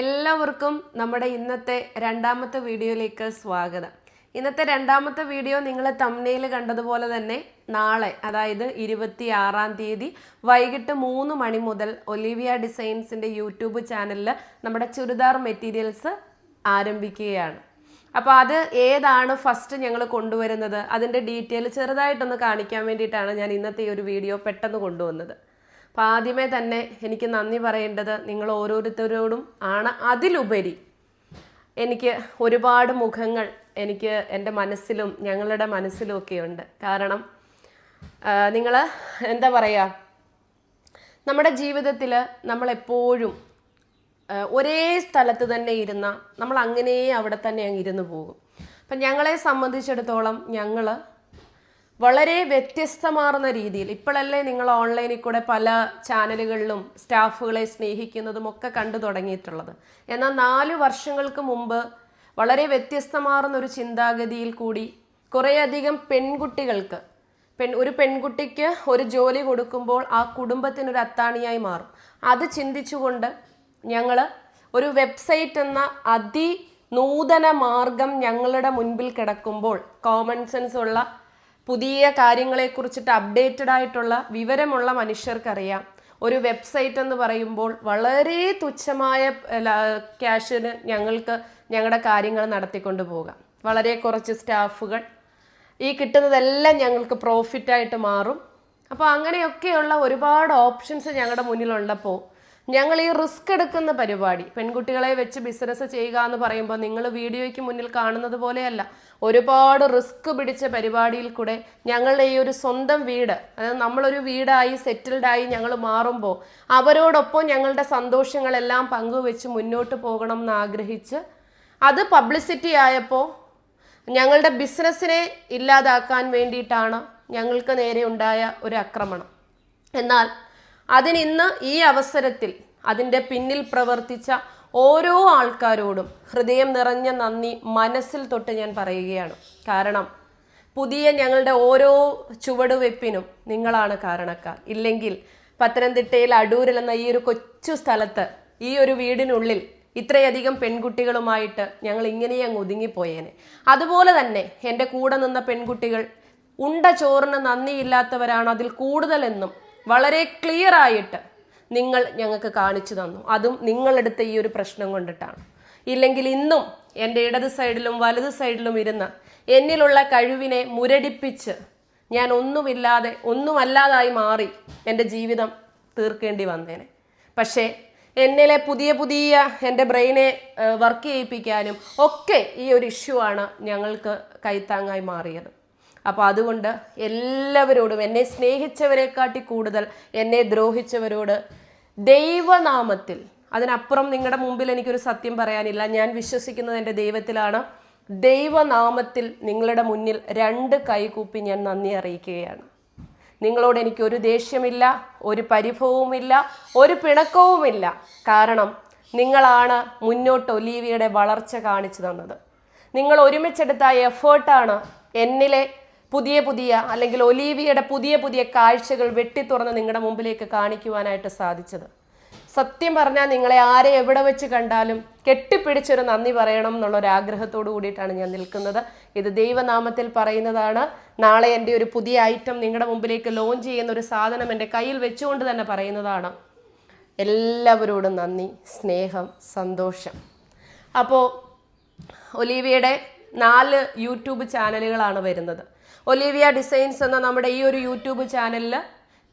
എല്ലാവർക്കും നമ്മുടെ ഇന്നത്തെ രണ്ടാമത്തെ വീഡിയോയിലേക്ക് സ്വാഗതം. ഇന്നത്തെ രണ്ടാമത്തെ വീഡിയോ നിങ്ങൾ തമ്മനയിൽ കണ്ടതുപോലെ തന്നെ നാളെ അതായത് ഇരുപത്തി ആറാം തീയതി വൈകിട്ട് മൂന്ന് മണി മുതൽ ഒലിവിയ ഡിസൈൻസിന്റെ യൂട്യൂബ് ചാനലിൽ നമ്മുടെ ചുരിദാർ മെറ്റീരിയൽസ് ആരംഭിക്കുകയാണ്. അപ്പോൾ അത് ഏതാണ് ഫസ്റ്റ് ഞങ്ങൾ കൊണ്ടുവരുന്നത്? അതിന്റെ ഡീറ്റെയിൽ ചെറുതായിട്ടൊന്ന് കാണിക്കാൻ വേണ്ടിയിട്ടാണ് ഞാൻ ഇന്നത്തെ ഈ ഒരു വീഡിയോ പെട്ടെന്ന് കൊണ്ടുവന്നത്. അപ്പോൾ ആദ്യമേ തന്നെ എനിക്ക് നന്ദി പറയേണ്ടത് നിങ്ങൾ ഓരോരുത്തരോടും ആണ്. അതിലുപരി എനിക്ക് ഒരുപാട് മുഖങ്ങൾ എനിക്ക് എന്റെ മനസ്സിലും ഞങ്ങളുടെ മനസ്സിലും ഒക്കെ ഉണ്ട്. കാരണം നിങ്ങൾ എന്താ പറയുക നമ്മുടെ ജീവിതത്തിൽ നമ്മളെപ്പോഴും ഒരേ സ്ഥലത്ത് തന്നെ ഇരുന്ന നമ്മൾ അങ്ങനെ അവിടെ തന്നെ അങ്ങ് ഇരുന്ന് പോകും. അപ്പം ഞങ്ങളെ സംബന്ധിച്ചിടത്തോളം ഞങ്ങൾ വളരെ വ്യത്യസ്തമാർന്ന രീതിയിൽ ഇപ്പോഴല്ലേ നിങ്ങൾ ഓൺലൈനിൽ കൂടെ പല ചാനലുകളിലും സ്റ്റാഫുകളെ സ്നേഹിക്കുന്നതും ഒക്കെ കണ്ടു തുടങ്ങിയിട്ടുള്ളത്. എന്നാൽ നാല് വർഷങ്ങൾക്ക് മുമ്പ് വളരെ വ്യത്യസ്തമാർന്ന ഒരു ചിന്താഗതിയിൽ കൂടി കുറേയധികം പെൺകുട്ടികൾക്ക് പെൺ ഒരു പെൺകുട്ടിക്ക് ഒരു ജോലി കൊടുക്കുമ്പോൾ ആ കുടുംബത്തിനൊരു അത്താണിയായി മാറും. അത് ചിന്തിച്ചുകൊണ്ട് ഞങ്ങൾ ഒരു വെബ്സൈറ്റ് എന്ന അതി നൂതന മാർഗം ഞങ്ങളുടെ മുൻപിൽ കിടക്കുമ്പോൾ കോമൺ സെൻസ് ഉള്ള പുതിയ കാര്യങ്ങളെക്കുറിച്ചിട്ട് അപ്ഡേറ്റഡ് ആയിട്ടുള്ള വിവരമുള്ള മനുഷ്യർക്കറിയാം. ഒരു വെബ്സൈറ്റ് എന്ന് പറയുമ്പോൾ വളരെ തുച്ഛമായ ക്യാഷിന് ഞങ്ങൾക്ക് ഞങ്ങളുടെ കാര്യങ്ങൾ നടത്തിക്കൊണ്ട് പോകാം. വളരെ കുറച്ച് സ്റ്റാഫുകൾ. ഈ കിട്ടുന്നതെല്ലാം ഞങ്ങൾക്ക് പ്രോഫിറ്റായിട്ട് മാറും. അപ്പോൾ അങ്ങനെയൊക്കെയുള്ള ഒരുപാട് ഓപ്ഷൻസ് ഞങ്ങളുടെ മുന്നിലുള്ളപ്പോൾ ഞങ്ങൾ ഈ റിസ്ക് എടുക്കുന്ന പരിപാടി പെൺകുട്ടികളെ വെച്ച് ബിസിനസ് ചെയ്യുക എന്ന് പറയുമ്പോൾ നിങ്ങൾ വീഡിയോയ്ക്ക് മുന്നിൽ കാണുന്നത് പോലെയല്ല. ഒരുപാട് റിസ്ക് പിടിച്ച പരിപാടിയിൽ കൂടെ ഞങ്ങളുടെ ഈ ഒരു സ്വന്തം വീട് അതായത് നമ്മളൊരു വീടായി സെറ്റിൽഡായി ഞങ്ങൾ മാറുമ്പോൾ അവരോടൊപ്പം ഞങ്ങളുടെ സന്തോഷങ്ങളെല്ലാം പങ്കുവെച്ച് മുന്നോട്ട് പോകണം എന്ന് ആഗ്രഹിച്ച് അത് പബ്ലിസിറ്റി ആയപ്പോൾ ഞങ്ങളുടെ ബിസിനസ്സിനെ ഇല്ലാതാക്കാൻ വേണ്ടിയിട്ടാണ് ഞങ്ങൾക്ക് നേരെ ഉണ്ടായ ഒരു ആക്രമണം. എന്നാൽ അതിനിന്ന് ഈ അവസരത്തിൽ അതിന്റെ പിന്നിൽ പ്രവർത്തിച്ച ഓരോ ആൾക്കാരോടും ഹൃദയം നിറഞ്ഞ നന്ദി മനസ്സിൽ തൊട്ട് ഞാൻ പറയുകയാണ്. കാരണം പുതിയ ഞങ്ങളുടെ ഓരോ ചുവടുവെപ്പിനും നിങ്ങളാണ് കാരണക്കാർ. ഇല്ലെങ്കിൽ പത്തനംതിട്ടയിൽ അടൂരിൽ എന്ന ഈ ഒരു കൊച്ചു സ്ഥലത്ത് ഈ ഒരു വീടിനുള്ളിൽ ഇത്രയധികം പെൺകുട്ടികളുമായിട്ട് ഞങ്ങൾ ഇങ്ങനെ അങ്ങ് ഒതുങ്ങിപ്പോയേനെ. അതുപോലെ തന്നെ എന്റെ കൂടെ നിന്ന പെൺകുട്ടികൾ ഉണ്ട ചോറിന് നന്ദിയില്ലാത്തവരാണ് അതിൽ കൂടുതലെന്നും വളരെ ക്ലിയർ ആയിട്ട് നിങ്ങൾ ഞങ്ങൾക്ക് കാണിച്ചു തന്നു. അതും നിങ്ങളെടുത്ത ഈ ഒരു പ്രശ്നം കൊണ്ടിട്ടാണ്. ഇല്ലെങ്കിൽ ഇന്നും എന്റെ ഇടത് സൈഡിലും വലത് സൈഡിലും ഇരുന്ന് എന്നിലുള്ള കഴിവിനെ മുരടിപ്പിച്ച് ഞാൻ ഒന്നുമില്ലാതെ ഒന്നുമല്ലാതായി മാറി എന്റെ ജീവിതം തീർക്കേണ്ടി വന്നേനെ. പക്ഷേ എന്നിലെ പുതിയ പുതിയ എന്റെ ബ്രെയിനെ വർക്ക് ചെയ്യിപ്പിക്കാനും ഒക്കെ ഈ ഒരു ഇഷ്യൂ ആണ് ഞങ്ങൾക്ക് കൈത്താങ്ങായി മാറിയത്. അപ്പോൾ അതുകൊണ്ട് എല്ലാവരോടും എന്നെ സ്നേഹിച്ചവരെക്കാട്ടി കൂടുതൽ എന്നെ ദ്രോഹിച്ചവരോട് ദൈവനാമത്തിൽ അതിനപ്പുറം നിങ്ങളുടെ മുമ്പിൽ എനിക്കൊരു സത്യം പറയാനില്ല ഞാൻ വിശ്വസിക്കുന്നത് എന്റെ ദൈവത്തിലാണ് ദൈവനാമത്തിൽ നിങ്ങളുടെ മുന്നിൽ രണ്ട് കൈകൂപ്പി ഞാൻ നന്ദി അറിയിക്കുകയാണ്. നിങ്ങളോട് എനിക്ക് ഒരു ദേഷ്യമില്ല ഒരു പരിഭവവുമില്ല ഒരു പിണക്കവുമില്ല. കാരണം നിങ്ങളാണ് മുന്നോട്ട് ഒലീവിയുടെ വളർച്ച കാണിച്ചു തന്നത്. നിങ്ങൾ ഒരുമിച്ചെടുത്ത എഫേർട്ടാണ് എന്നിലെ പുതിയ പുതിയ അല്ലെങ്കിൽ ഒലീവിയുടെ പുതിയ പുതിയ കാഴ്ചകൾ വെട്ടിത്തുറന്ന് നിങ്ങളുടെ മുമ്പിലേക്ക് കാണിക്കുവാനായിട്ട് സാധിച്ചത്. സത്യം പറഞ്ഞാൽ നിങ്ങളെ ആരെ എവിടെ വെച്ച് കണ്ടാലും കെട്ടിപ്പിടിച്ചൊരു നന്ദി പറയണം എന്നുള്ള ഒരു ആഗ്രഹത്തോടു കൂടിയിട്ടാണ് ഞാൻ നിൽക്കുന്നത്. ഇത് ദൈവനാമത്തിൽ പറയുന്നതാണ്. നാളെ എന്റെ ഒരു പുതിയ ഐറ്റം നിങ്ങളുടെ മുമ്പിലേക്ക് ലോഞ്ച് ചെയ്യുന്ന ഒരു സാധനം എന്റെ കയ്യിൽ വെച്ചുകൊണ്ട് തന്നെ പറയുന്നതാണ്. എല്ലാവരോടും നന്ദി സ്നേഹം സന്തോഷം. അപ്പോൾ ഒലീവിയുടെ നാല് യൂട്യൂബ് ചാനലുകളാണ് വരുന്നത്. ഒലീവിയ ഡിസൈൻസ് എന്ന നമ്മുടെ ഈ ഒരു യൂട്യൂബ് ചാനലിൽ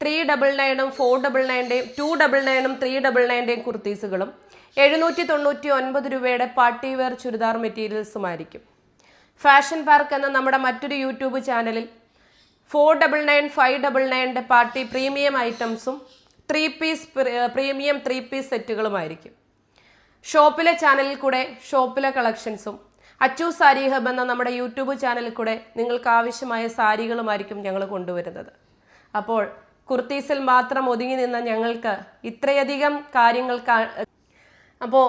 ത്രീ ഡബിൾ നയനും ഫോർ ഡബിൾ നയന്റെയും ടു ഡബിൾ നയനും ത്രീ ഡബിൾ നയന്റെയും കുർത്തീസുകളും എഴുന്നൂറ്റി തൊണ്ണൂറ്റി ഒൻപത് രൂപയുടെ പാർട്ടി വെയർ ചുരിദാർ മെറ്റീരിയൽസുമായിരിക്കും. ഫാഷൻ പാർക്ക് എന്ന നമ്മുടെ മറ്റൊരു യൂട്യൂബ് ചാനലിൽ four double nine five double നയന്റെ party premium ഐറ്റംസും three piece premium three piece സെറ്റുകളുമായിരിക്കും ഷോപ്പിലെ ചാനലിൽ കൂടെ ഷോപ്പിലെ കളക്ഷൻസും അച്ചു സാരി ഹബ് എന്ന നമ്മുടെ യൂട്യൂബ് ചാനലിൽ കൂടെ നിങ്ങൾക്ക് ആവശ്യമായ സാരികളുമായിരിക്കും ഞങ്ങൾ കൊണ്ടുവരുന്നത്. അപ്പോൾ കുർത്തീസിൽ മാത്രം ഒതുങ്ങി നിന്ന ഞങ്ങൾക്ക് ഇത്രയധികം കാര്യങ്ങൾ അപ്പോൾ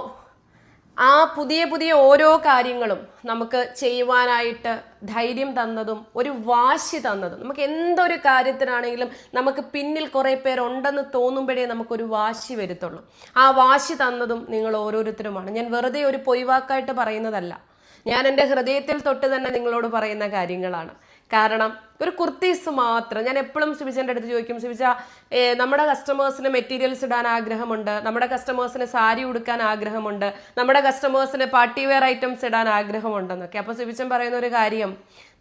ആ പുതിയ പുതിയ ഓരോ കാര്യങ്ങളും നമുക്ക് ചെയ്യുവാനായിട്ട് ധൈര്യം തന്നതും ഒരു വാശി തന്നതും നമുക്ക് എന്തൊരു കാര്യത്തിനാണെങ്കിലും നമുക്ക് പിന്നിൽ കുറേ പേരുണ്ടെന്ന് തോന്നുമ്പോഴേ നമുക്കൊരു വാശി വരുത്തുള്ളൂ. ആ വാശി തന്നതും നിങ്ങൾ ഓരോരുത്തരുമാണ്. ഞാൻ വെറുതെ ഒരു പൊയ്വാക്കായിട്ട് പറയുന്നതല്ല. ഞാൻ എന്റെ ഹൃദയത്തിൽ തൊട്ട് തന്നെ നിങ്ങളോട് പറയുന്ന കാര്യങ്ങളാണ്. കാരണം ഒരു കുർത്തീസ് മാത്രം ഞാൻ എപ്പോഴും സിബിച്ചന്റെ അടുത്ത് ചോദിക്കും സിബിച്ച നമ്മുടെ കസ്റ്റമേഴ്സിന് മെറ്റീരിയൽസ് ഇടാൻ ആഗ്രഹമുണ്ട് നമ്മുടെ കസ്റ്റമേഴ്സിന് സാരി ഉടുക്കാൻ ആഗ്രഹമുണ്ട് നമ്മുടെ കസ്റ്റമേഴ്സിന് പാർട്ടി വെയർ ഐറ്റംസ് ഇടാൻ ആഗ്രഹമുണ്ടെന്നൊക്കെ. അപ്പോൾ സിബിച്ചൻ പറയുന്ന ഒരു കാര്യം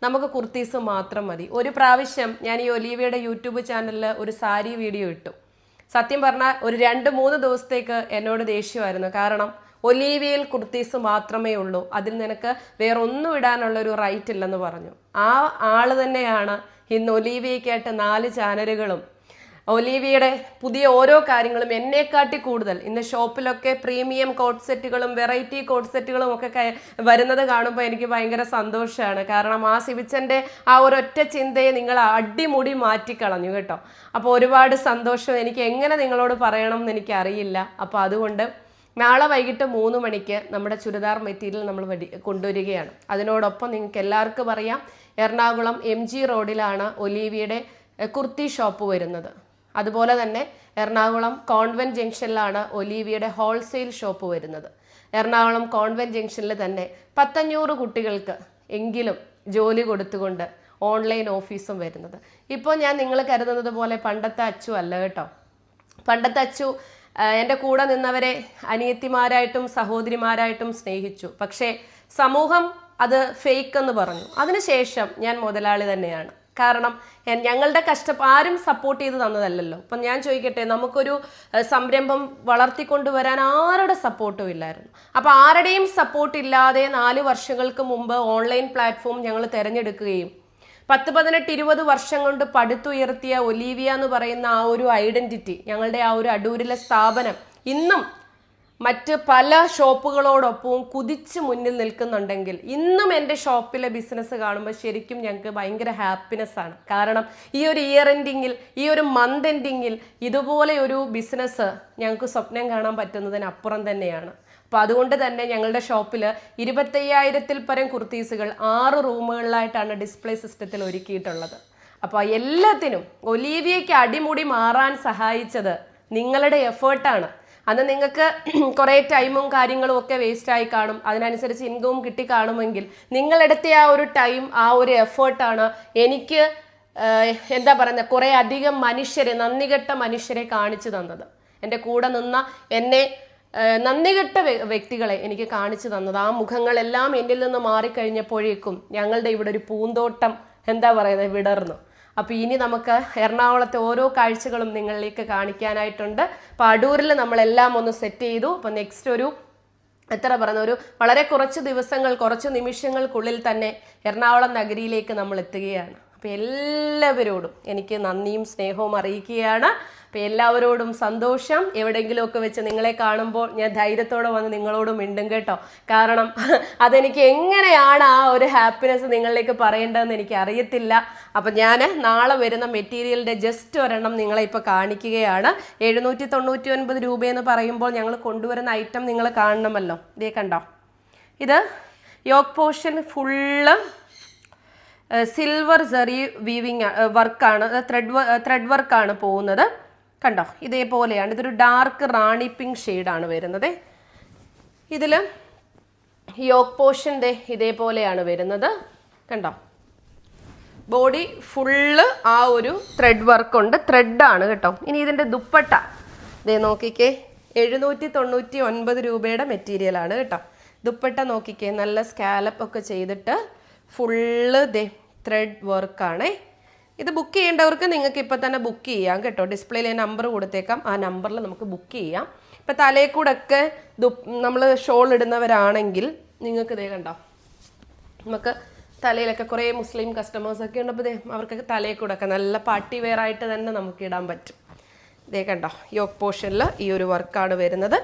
നമുക്ക് കുർത്തീസ് മാത്രം മതി. ഒരു പ്രാവശ്യം ഞാൻ ഈ ഒലീവയുടെ യൂട്യൂബ് ചാനലിൽ ഒരു സാരി വീഡിയോ ഇട്ടു. സത്യം പറഞ്ഞാൽ ഒരു രണ്ട് മൂന്ന് ദിവസത്തേക്ക് എന്നോട് ദേഷ്യമായിരുന്നു. കാരണം ഒലീവിയയിൽ കുർത്തീസ് മാത്രമേ ഉള്ളൂ. അതിൽ നിനക്ക് വേറെ ഒന്നും ഇടാനുള്ള ഒരു റൈറ്റ് ഇല്ലെന്ന് പറഞ്ഞു. ആ ആൾ തന്നെയാണ് ഇന്ന് ഒലീവിയയ്ക്കായിട്ട് നാല് ചാനലുകളും ഒലീവിയുടെ പുതിയ ഓരോ കാര്യങ്ങളും എന്നെക്കാട്ടി കൂടുതൽ. ഇന്ന് ഷോപ്പിലൊക്കെ പ്രീമിയം കോട്ട് സെറ്റുകളും വെറൈറ്റി കോട്ട് സെറ്റുകളും ഒക്കെ വരുന്നത് കാണുമ്പോൾ എനിക്ക് ഭയങ്കര സന്തോഷമാണ് കാരണം ആ സിവിച്ചന്റെ ആ ഒരൊറ്റ ചിന്തയെ നിങ്ങൾ അടിമുടി മാറ്റിക്കളഞ്ഞു കേട്ടോ. അപ്പോൾ ഒരുപാട് സന്തോഷം. എനിക്ക് എങ്ങനെ നിങ്ങളോട് പറയണം എന്ന് എനിക്കറിയില്ല. അപ്പോൾ അതുകൊണ്ട് നാളെ വൈകിട്ട് മൂന്ന് മണിക്ക് നമ്മുടെ ചുരിദാർ മെറ്റീരിയൽ നമ്മൾ വരി കൊണ്ടുവരികയാണ്. അതിനോടൊപ്പം നിങ്ങൾക്ക് എല്ലാവർക്കും പറയാം എറണാകുളം എം ജി റോഡിലാണ് ഒലീവിയുടെ കുർത്തി ഷോപ്പ് വരുന്നത്. അതുപോലെ തന്നെ എറണാകുളം കോൺവെന്റ് ജംഗ്ഷനിലാണ് ഒലീവിയുടെ ഹോൾസെയിൽ ഷോപ്പ് വരുന്നത്. എറണാകുളം കോൺവെന്റ് ജംഗ്ഷനിൽ തന്നെ പത്തഞ്ഞൂറ് കുട്ടികൾക്ക് എങ്കിലും ജോലി കൊടുത്തുകൊണ്ട് ഓൺലൈൻ ഓഫീസും വരുന്നത്. ഇപ്പോൾ ഞാൻ നിങ്ങൾ കരുതുന്നത് പോലെ പണ്ടത്തെ അച്ചു അല്ല കേട്ടോ. പണ്ടത്തെ അച്ചു എന്റെ കൂടെ നിന്നവരെ അനിയത്തിമാരായിട്ടും സഹോദരിമാരായിട്ടും സ്നേഹിച്ചു. പക്ഷേ സമൂഹം അത് ഫേക്ക് എന്ന് പറഞ്ഞു. അതിനുശേഷം ഞാൻ മുതലാളി തന്നെയാണ്. കാരണം ഞങ്ങളുടെ കഷ്ട ആരും സപ്പോർട്ട് ചെയ്ത് തന്നതല്ലല്ലോ. അപ്പം ഞാൻ ചോദിക്കട്ടെ നമുക്കൊരു സംരംഭം വളർത്തിക്കൊണ്ടുവരാൻ ആരുടെ സപ്പോർട്ടും ഇല്ലായിരുന്നു? അപ്പോൾ ആരുടെയും സപ്പോർട്ട് ഇല്ലാതെ നാല് വർഷങ്ങൾക്ക് മുമ്പ് ഓൺലൈൻ പ്ലാറ്റ്ഫോം ഞങ്ങൾ തിരഞ്ഞെടുക്കുകയും പത്ത് പതിനെട്ട് ഇരുപത് വർഷം കൊണ്ട് പടുത്തുയർത്തിയ ഒലീവിയ എന്ന് പറയുന്ന ആ ഒരു ഐഡന്റിറ്റി ഞങ്ങളുടെ ആ ഒരു അടൂരിലെ സ്ഥാപനം ഇന്നും മറ്റ് പല ഷോപ്പുകളോടൊപ്പവും കുതിച്ച് മുന്നിൽ നിൽക്കുന്നുണ്ടെങ്കിൽ ഇന്നും എന്റെ ഷോപ്പിലെ ബിസിനസ് കാണുമ്പോൾ ശരിക്കും ഞങ്ങൾക്ക് ഭയങ്കര ഹാപ്പിനെസ് ആണ്. കാരണം ഈ ഒരു ഇയർ എൻഡിങ്ങിൽ ഈ ഒരു മന്ത് എൻഡിങ്ങിൽ ഇതുപോലെ ഒരു ബിസിനസ് ഞങ്ങൾക്ക് സ്വപ്നം കാണാൻ പറ്റുന്നതിനപ്പുറം തന്നെയാണ്. അപ്പോൾ അതുകൊണ്ട് തന്നെ ഞങ്ങളുടെ ഷോപ്പിൽ ഇരുപത്തയ്യായിരത്തിൽ പരം കുർത്തീസുകൾ ആറ് റൂമുകളിലായിട്ടാണ് ഡിസ്പ്ലേ സിസ്റ്റത്തിൽ ഒരുക്കിയിട്ടുള്ളത്. അപ്പോൾ എല്ലാത്തിനും ഒലീവിയയ്ക്ക് അടിമുടി മാറാൻ സഹായിച്ചത് നിങ്ങളുടെ എഫേർട്ടാണ് അന്ന് നിങ്ങൾക്ക് കുറേ ടൈമും കാര്യങ്ങളും ഒക്കെ വേസ്റ്റ് ആയി കാണും. അതിനനുസരിച്ച് ഇൻകവും കിട്ടി കാണുമെങ്കിൽ നിങ്ങളെടുത്ത ആ ഒരു ടൈം ആ ഒരു എഫേർട്ടാണ് എനിക്ക് എന്താ പറയുന്നത് കുറേ അധികം മനുഷ്യരെ നന്ദികെട്ട മനുഷ്യരെ കാണിച്ചു തന്നത്. എന്റെ കൂടെ നിന്ന എന്നെ നന്ദികെട്ട വ്യക്തികളെ എനിക്ക് കാണിച്ചു തന്നത്. ആ മുഖങ്ങളെല്ലാം എന്നിൽ നിന്ന് മാറിക്കഴിഞ്ഞപ്പോഴേക്കും ഞങ്ങളുടെ ഇവിടെ ഒരു പൂന്തോട്ടം എന്താ പറയുന്നത് വിടർന്നു. അപ്പോൾ ഇനി നമുക്ക് എറണാകുളത്തെ ഓരോ കാഴ്ചകളും നിങ്ങളിലേക്ക് കാണിക്കാനായിട്ടുണ്ട്. അപ്പോൾ അടൂരിൽ നമ്മളെല്ലാം ഒന്ന് സെറ്റ് ചെയ്തു. അപ്പോൾ നെക്സ്റ്റ് ഒരു എത്ര പറഞ്ഞ ഒരു വളരെ കുറച്ച് ദിവസങ്ങൾ കുറച്ച് നിമിഷങ്ങൾക്കുള്ളിൽ തന്നെ എറണാകുളം നഗരിയിലേക്ക് നമ്മൾ എത്തുകയാണ്. അപ്പോൾ എല്ലാവരോടും എനിക്ക് നന്ദിയും സ്നേഹവും അറിയിക്കുകയാണ്. അപ്പോൾ എല്ലാവരോടും സന്തോഷം. എവിടെയെങ്കിലുമൊക്കെ വെച്ച് നിങ്ങളെ കാണുമ്പോൾ ഞാൻ ധൈര്യത്തോടെ വന്ന് നിങ്ങളോട് മിണ്ടും കേട്ടോ. കാരണം അതെനിക്ക് എങ്ങനെയാണ് ആ ഒരു ഹാപ്പിനെസ് നിങ്ങളിലേക്ക് പറയേണ്ടതെന്ന് എനിക്ക് അറിയത്തില്ല. അപ്പം ഞാൻ നാളെ വരുന്ന മെറ്റീരിയലിന്റെ ജസ്റ്റ് ഒരെണ്ണം നിങ്ങളെ ഇപ്പോൾ കാണിക്കുകയാണ്. എഴുന്നൂറ്റി തൊണ്ണൂറ്റി ഒൻപത് രൂപയെന്ന് പറയുമ്പോൾ ഞങ്ങൾ കൊണ്ടുവരുന്ന ഐറ്റം നിങ്ങൾ കാണണമല്ലോ. ഇതേ കണ്ടോ? ഇത് yoke portion full silver zari weaving വർക്കാണ് ത്രെഡ് ത്രെഡ് വർക്കാണ് പോകുന്നത്. കണ്ടോ? ഇതേപോലെയാണ്. ഇതൊരു ഡാർക്ക് റാണി പിങ്ക് ഷെയ്ഡാണ് വരുന്നത്. ഇതിൽ യോക്ക് പോർഷന്റെ ഇതേപോലെയാണ് വരുന്നത്. കണ്ടോ? ബോഡി ഫുള്ള് ആ ഒരു ത്രെഡ് വർക്കുണ്ട് ത്രെഡാണ് കേട്ടോ. ഇനി ഇതിന്റെ ദുപ്പട്ട. ഇതേ നോക്കിക്കേ. എഴുന്നൂറ്റി തൊണ്ണൂറ്റി ഒൻപത് രൂപയുടെ മെറ്റീരിയലാണ് കേട്ടോ. ദുപ്പട്ട നോക്കിക്കേ. നല്ല സ്കാലപ്പ് ഒക്കെ ചെയ്തിട്ട് ഫുള്ള് ദേ ത്രെഡ് വർക്കാണേ ഇത് ബുക്ക് ചെയ്യേണ്ടവർക്ക് നിങ്ങൾക്ക് ഇപ്പോൾ തന്നെ ബുക്ക് ചെയ്യാം കേട്ടോ. ഡിസ്പ്ലേയിൽ നമ്പർ കൊടുത്തേക്കാം. ആ നമ്പറിൽ നമുക്ക് ബുക്ക് ചെയ്യാം. ഇപ്പം തലയിൽ കൂടെ ഒക്കെ നമ്മൾ ഷോൾ ഇടുന്നവരാണെങ്കിൽ നിങ്ങൾക്ക് ഇതേ കണ്ടോ. നമുക്ക് തലയിലൊക്കെ കുറേ മുസ്ലിം കസ്റ്റമേഴ്സ് ഒക്കെ ഉണ്ട് അപ്പോൾ ദേ അവർക്കൊക്കെ തലയിൽ കൂടെ ഒക്കെ നല്ല പാർട്ടി വെയർ ആയിട്ട് തന്നെ നമുക്ക് ഇടാൻ പറ്റും. ഇതേ കണ്ടോ യോക്ക് പോർഷനിൽ ഈ ഒരു വർക്കാണ് വരുന്നത്.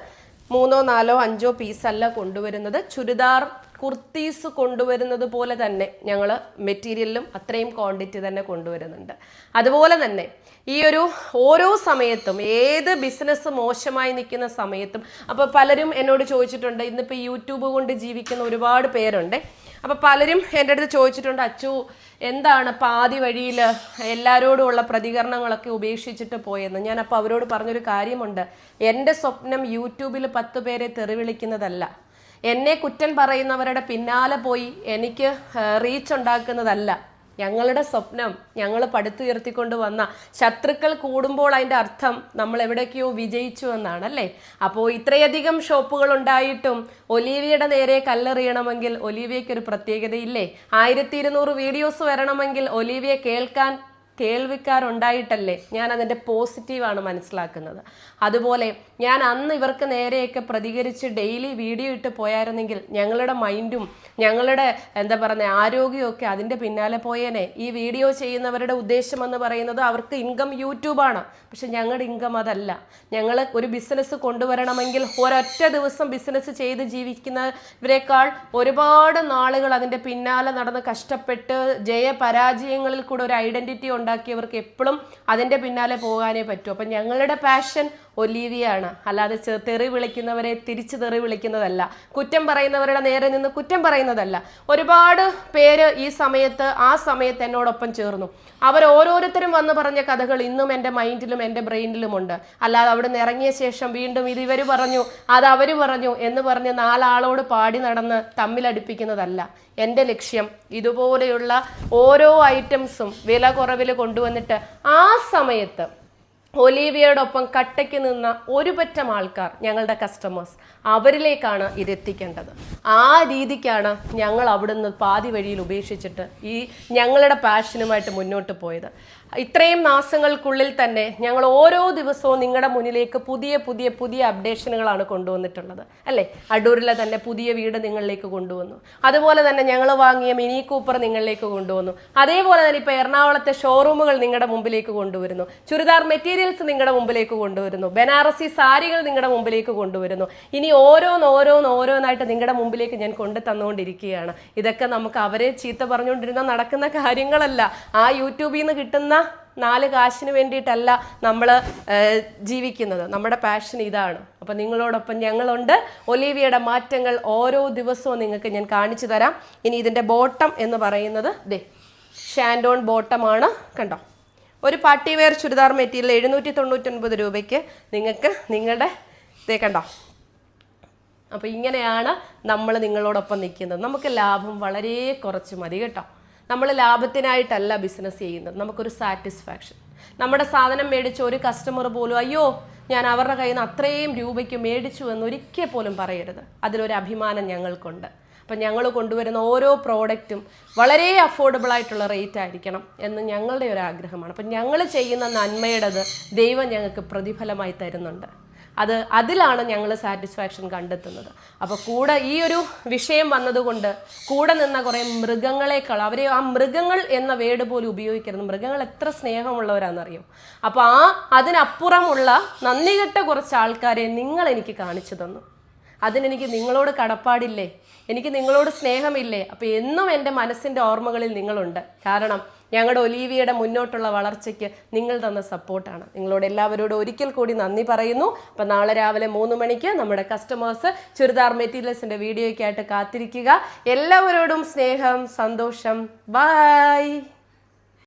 മൂന്നോ നാലോ അഞ്ചോ പീസല്ല കൊണ്ടുവരുന്നത്. ചുരിദാർ കുർത്തീസ് കൊണ്ടുവരുന്നത് പോലെ തന്നെ ഞങ്ങൾ മെറ്റീരിയലിലും അത്രയും ക്വാണ്ടിറ്റി തന്നെ കൊണ്ടുവരുന്നുണ്ട്. അതുപോലെ തന്നെ ഈ ഒരു ഓരോ സമയത്തും ഏത് ബിസിനസ് മോശമായി നിൽക്കുന്ന സമയത്തും അപ്പോൾ പലരും എന്നോട് ചോദിച്ചിട്ടുണ്ട് ഇന്നിപ്പോൾ യൂട്യൂബ് കൊണ്ട് ജീവിക്കുന്ന ഒരുപാട് പേരുണ്ട്. അപ്പോൾ പലരും എന്റെ അടുത്ത് ചോദിച്ചിട്ടുണ്ട് അച്ചു എന്താണ് പാതി വഴിയിൽ എല്ലാവരോടും ഉള്ള പ്രതികരണങ്ങളൊക്കെ ഉപേക്ഷിച്ചിട്ട് പോയെന്ന്? ഞാൻ അപ്പോൾ അവരോട് പറഞ്ഞൊരു കാര്യമുണ്ട്. എന്റെ സ്വപ്നം യൂട്യൂബിൽ പത്ത് പേരെ തെറിവിളിക്കുന്നതല്ല എന്നെ കുറ്റം പറയുന്നവരുടെ പിന്നാലെ പോയി എനിക്ക് റീച്ച് ഉണ്ടാക്കുന്നതല്ല. ഞങ്ങളുടെ സ്വപ്നം ഞങ്ങൾ പടുത്തുയർത്തിക്കൊണ്ട് വന്ന ശത്രുക്കൾ കൂടുമ്പോൾ അതിന്റെ അർത്ഥം നമ്മൾ എവിടേക്കോ വിജയിച്ചു എന്നാണ് അല്ലേ അപ്പോൾ ഇത്രയധികം ഷോപ്പുകൾ ഉണ്ടായിട്ടും ഒലീവിയുടെ നേരെ കല്ലെറിയണമെങ്കിൽ ഒലീവിയയ്ക്ക് ഒരു പ്രത്യേകതയില്ലേ? ആയിരത്തി ഇരുന്നൂറ് വീഡിയോസ് വരണമെങ്കിൽ ഒലീവിയെ കേൾക്കാൻ കേൾവിക്കാരുണ്ടായിട്ടല്ലേ ഞാൻ അതിന്റെ പോസിറ്റീവാണ് മനസ്സിലാക്കുന്നത്. അതുപോലെ ഞാൻ അന്ന് ഇവർക്ക് നേരെയൊക്കെ പ്രതികരിച്ച് ഡെയിലി വീഡിയോ ഇട്ട് പോയായിരുന്നെങ്കിൽ ഞങ്ങളുടെ മൈൻഡും ഞങ്ങളുടെ എന്താ പറയുക ആരോഗ്യമൊക്കെ അതിന്റെ പിന്നാലെ പോയേനെ. ഈ വീഡിയോ ചെയ്യുന്നവരുടെ ഉദ്ദേശം എന്ന് പറയുന്നത് അവർക്ക് ഇൻകം യൂട്യൂബാണ് പക്ഷെ ഞങ്ങളുടെ ഇൻകം അതല്ല. ഞങ്ങൾ ഒരു ബിസിനസ് കൊണ്ടുവരണമെങ്കിൽ ഒരൊറ്റ ദിവസം ബിസിനസ് ചെയ്ത് ജീവിക്കുന്നവരെക്കാൾ ഒരുപാട് നാളുകൾ അതിന്റെ പിന്നാലെ നടന്ന് കഷ്ടപ്പെട്ട് ജയപരാജയങ്ങളിൽ കൂടെ ഒരു ഐഡന്റിറ്റി ഉണ്ടാക്കിയവർക്ക് എപ്പോഴും അതിന്റെ പിന്നാലെ പോകാനേ പറ്റൂ. അപ്പം ഞങ്ങളുടെ പാഷൻ ഒലീവിയാണ്. അല്ലാതെ തെറി വിളിക്കുന്നവരെ തിരിച്ച് തെറി വിളിക്കുന്നതല്ല. കുറ്റം പറയുന്നവരുടെ നേരെ നിന്ന് കുറ്റം പറയുന്നതല്ല. ഒരുപാട് പേര് ഈ സമയത്ത് ആ സമയത്ത് എന്നോടൊപ്പം ചേർന്നു. അവർ ഓരോരുത്തരും വന്ന് പറഞ്ഞ കഥകൾ ഇന്നും എന്റെ മൈൻഡിലും എന്റെ ബ്രെയിനിലുമുണ്ട് അല്ലാതെ അവിടെ നിന്ന് ഇറങ്ങിയ ശേഷം വീണ്ടും ഇത് ഇവർ പറഞ്ഞു അത് അവർ പറഞ്ഞു എന്ന് പറഞ്ഞ് നാലാളോട് പാടി നടന്ന് തമ്മിലടിപ്പിക്കുന്നതല്ല. എന്റെ ലക്ഷ്യം ഇതുപോലെയുള്ള ഓരോ ഐറ്റംസും വില കുറവിൽ കൊണ്ടുവന്നിട്ട് ആ സമയത്ത് ഒലീവിയയോടൊപ്പം കട്ടയ്ക്ക് നിന്ന ഒരു പറ്റം ആൾക്കാർ ഞങ്ങളുടെ കസ്റ്റമേഴ്സ് അവരിലേക്കാണ് ഇതെത്തിക്കേണ്ടത് ആ രീതിക്കാണ് ഞങ്ങൾ അവിടുന്ന് പാതി വഴിയിൽ ഉപേക്ഷിച്ചിട്ട് ഈ ഞങ്ങളുടെ പാഷനുമായിട്ട് മുന്നോട്ട് പോയത്. ഇത്രയും മാസങ്ങൾക്കുള്ളിൽ തന്നെ ഞങ്ങൾ ഓരോ ദിവസവും നിങ്ങളുടെ മുന്നിലേക്ക് പുതിയ പുതിയ പുതിയ അപ്ഡേഷനുകളാണ് കൊണ്ടുവന്നിട്ടുള്ളത്. അല്ലേ? അടൂരിലെ തന്നെ പുതിയ വീട് നിങ്ങളിലേക്ക് കൊണ്ടുവന്നു. അതുപോലെ തന്നെ ഞങ്ങൾ വാങ്ങിയ മിനി കൂപ്പർ നിങ്ങളിലേക്ക് കൊണ്ടുവന്നു. അതേപോലെ തന്നെ ഇപ്പോൾ എറണാകുളത്തെ ഷോറൂമുകൾ നിങ്ങളുടെ മുമ്പിലേക്ക് കൊണ്ടുവരുന്നു. ചുരിദാർ മെറ്റീരിയൽസ് നിങ്ങളുടെ മുമ്പിലേക്ക് കൊണ്ടുവരുന്നു. ബനാറസി സാരികൾ നിങ്ങളുടെ മുമ്പിലേക്ക് കൊണ്ടുവരുന്നു. ഇനി ഓരോന്ന് ഓരോന്ന് ഓരോന്നായിട്ട് നിങ്ങളുടെ മുമ്പിലേക്ക് ഞാൻ കൊണ്ടു തന്നുകൊണ്ടിരിക്കുകയാണ്. ഇതൊക്കെ നമുക്ക് അവരെ ചീത്ത പറഞ്ഞുകൊണ്ടിരുന്ന നടക്കുന്ന കാര്യങ്ങളല്ല. ആ യൂട്യൂബിൽ നിന്ന് കിട്ടുന്ന നാല് കാശിന് വേണ്ടിയിട്ടല്ല നമ്മൾ ജീവിക്കുന്നത്. നമ്മുടെ പാഷൻ ഇതാണ്. അപ്പം നിങ്ങളോടൊപ്പം ഞങ്ങളുണ്ട്. ഒലീവിയയുടെ മാറ്റങ്ങൾ ഓരോ ദിവസവും നിങ്ങൾക്ക് ഞാൻ കാണിച്ചു തരാം. ഇനി ഇതിന്റെ ബോട്ടം എന്ന് പറയുന്നത് ദേ ഷാൻഡോൺ ബോട്ടമാണ് കണ്ടോ? ഒരു പാർട്ടി വെയർ ചുരിദാർ മെറ്റീരിയൽ എഴുന്നൂറ്റി തൊണ്ണൂറ്റൊൻപത് രൂപയ്ക്ക് നിങ്ങൾക്ക് നിങ്ങളുടെ ഇതേ കണ്ടോ? അപ്പോൾ ഇങ്ങനെയാണ് നമ്മൾ നിങ്ങളോടൊപ്പം നിൽക്കുന്നത്. നമുക്ക് ലാഭം വളരെ കുറച്ച് മതി കേട്ടോ. നമ്മൾ ലാഭത്തിനായിട്ടല്ല ബിസിനസ് ചെയ്യുന്നത്. നമുക്കൊരു സാറ്റിസ്ഫാക്ഷൻ നമ്മുടെ സാധനം മേടിച്ച ഒരു കസ്റ്റമർ പോലും അയ്യോ ഞാൻ അവരുടെ കയ്യിൽ നിന്ന് അത്രയും രൂപയ്ക്ക് മേടിച്ചു എന്ന് ഒരിക്കൽ പോലും പറയരുത്. അതിലൊരു അഭിമാനം ഞങ്ങൾക്കുണ്ട്. അപ്പം ഞങ്ങൾ കൊണ്ടുവരുന്ന ഓരോ പ്രോഡക്റ്റും വളരെ അഫോർഡബിൾ ആയിട്ടുള്ള റേറ്റ് ആയിരിക്കണം എന്ന് ഞങ്ങളുടെ ഒരു ആഗ്രഹമാണ്. അപ്പം ഞങ്ങൾ ചെയ്യുന്ന നന്മയുടേത് ദൈവം ഞങ്ങൾക്ക് പ്രതിഫലമായി തരുന്നുണ്ട്. അത് അതിലാണ് ഞങ്ങൾ സാറ്റിസ്ഫാക്ഷൻ കണ്ടെത്തുന്നത്. അപ്പോൾ കൂടെ ഈ ഒരു വിഷയം വന്നതുകൊണ്ട് കൂടെ നിന്ന കുറേ മൃഗങ്ങളെക്കാൾ അവരെ ആ മൃഗങ്ങൾ എന്ന വേട് പോലും ഉപയോഗിക്കരുത്. മൃഗങ്ങൾ എത്ര സ്നേഹമുള്ളവരാണെന്നറിയും അപ്പോൾ ആ അതിനപ്പുറമുള്ള നന്ദി കെട്ട കുറച്ച് ആൾക്കാരെ നിങ്ങൾ എനിക്ക് കാണിച്ചു തന്നു. അതിനെനിക്ക് നിങ്ങളോട് കടപ്പാടില്ലേ? എനിക്ക് നിങ്ങളോട് സ്നേഹമില്ലേ? അപ്പോൾ എന്നും എന്റെ മനസ്സിന്റെ ഓർമ്മകളിൽ നിങ്ങളുണ്ട്. കാരണം ഞങ്ങളുടെ ഒലീവിയയുടെ മുന്നോട്ടുള്ള വളർച്ചയ്ക്ക് നിങ്ങൾ തന്ന സപ്പോർട്ടാണ്. നിങ്ങളോട് എല്ലാവരോടും ഒരിക്കൽ കൂടി നന്ദി പറയുന്നു. അപ്പം നാളെ രാവിലെ മൂന്ന് മണിക്ക് നമ്മുടെ കസ്റ്റമേഴ്സ് ചുരിദാർ മെറ്റീരിയൽസിന്റെ വീഡിയോയ്ക്കായിട്ട് കാത്തിരിക്കുക. എല്ലാവരോടും സ്നേഹം സന്തോഷം. ബായ്